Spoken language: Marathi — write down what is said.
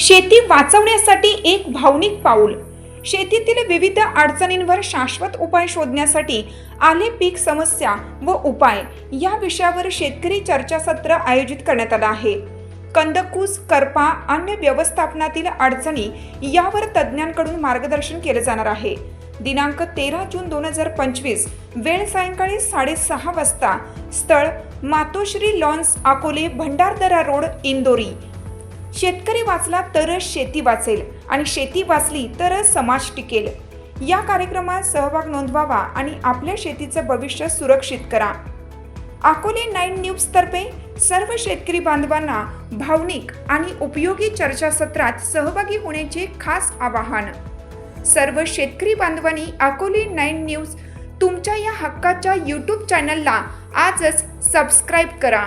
शेती वाचवण्यासाठी एक भावनिक पाऊल. शेतीतील विविध अडचणींवर शाश्वत उपाय शोधण्यासाठी आले पीक समस्या व उपाय या विषयावर शेतकरी चर्चासत्र आयोजित करण्यात आलं आहे. कंदकूस करपा अन्य व्यवस्थापनातील अडचणी यावर तज्ज्ञांकडून मार्गदर्शन केलं जाणार आहे. दिनांक तेरा जून दोन हजार पंचवीस वेळ सायंकाळी साडेसहा वाजता स्थळ मातोश्री लॉन्स अकोले भंडारदरा रोड इंदोरी. शेतकरी वाचला तरच शेती वाचेल आणि शेती वाचली तरच समाज टिकेल. या कार्यक्रमात सहभाग नोंदवावा आणि आपल्या शेतीचं भविष्य सुरक्षित करा. अकोले नाईन न्यूज तर्फे सर्व शेतकरी बांधवांना भावनिक आणि उपयोगी चर्चासत्रात सहभागी होण्याचे खास आवाहन. सर्व शेतकरी बांधवांनी अकोले नाईन न्यूज तुमच्या या हक्काच्या यूट्यूब चॅनलला आजच सबस्क्राईब करा.